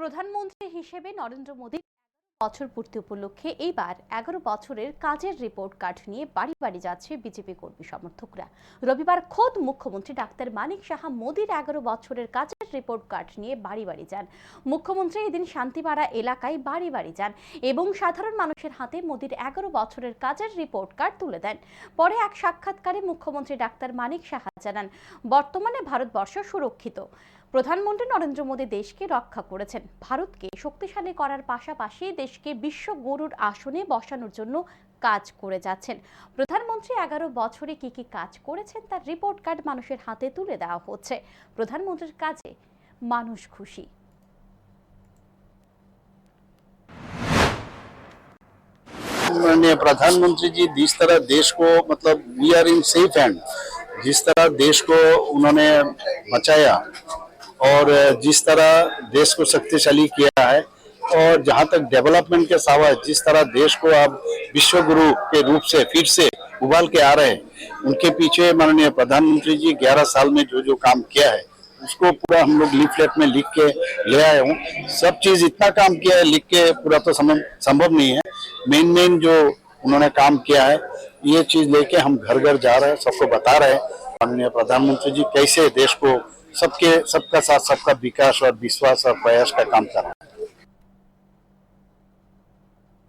প্রধানমন্ত্রী হিসেবে নরেন্দ্র মোদী বছর পূর্তি উপলক্ষে এইবার এগারো বছরের কাজের রিপোর্ট কার্ড নিয়ে বাড়ি বাড়ি যাচ্ছে বিজেপি কর্মী সমর্থকরা রবিবার খোদ মুখ্যমন্ত্রী ডাক্তার মানিক সাহা মোদীর এগারো বছরের কাজ রিপোর্ট কার্ড নিয়ে বাড়ি বাড়ি যান মুখ্যমন্ত্রী এদিন শান্তিপাড়া এলাকায় বাড়ি বাড়ি যান এবং সাধারণ মানুষের হাতে মোদীর এগারো বছরের কাজের রিপোর্ট কার্ড তুলে দেন পরে এক সাক্ষাৎকারে মুখ্যমন্ত্রী ডাক্তার মানিক সাহা জানান বর্তমানে ভারতবর্ষ সুরক্ষিত প্রধানমন্ত্রী নরেন্দ্র মোদী দেশকে রক্ষা করেছেন ভারতকে শক্তিশালী করার পাশাপাশি দেশকে বিশ্ব গরুর আসনে বসানোর জন্য কাজ করে যাচ্ছেন প্রধানমন্ত্রী 11 বছরে কি কি কাজ করেছেন তার রিপোর্ট কার্ড মানুষের হাতে তুলে দেওয়া হচ্ছে প্রধানমন্ত্রীর কাছে মানুষ খুশি माननीय প্রধানমন্ত্রী जी जिस तरह देश को मतलब we are in safe hand जिस तरह देश को उन्होंने बचाया और जिस तरह देश को शक्तिशाली किया है और जहाँ तक डेवलपमेंट के सवाल जिस तरह देश को आप विश्व गुरु के रूप से फिर से उबाल के आ रहे हैं उनके पीछे माननीय प्रधानमंत्री जी 11 साल में जो जो काम किया है उसको पूरा हम लोग लीफलेट में लिख के ले आए हूँ सब चीज इतना काम किया है लिख के पूरा तो संभव नहीं है मेन मेन जो उन्होंने काम किया है ये चीज लेके हम घर घर जा रहे हैं सबको बता रहे हैं माननीय प्रधानमंत्री जी कैसे देश को सबके सबका साथ सबका विकास और विश्वास और प्रयास का काम कर रहे हैं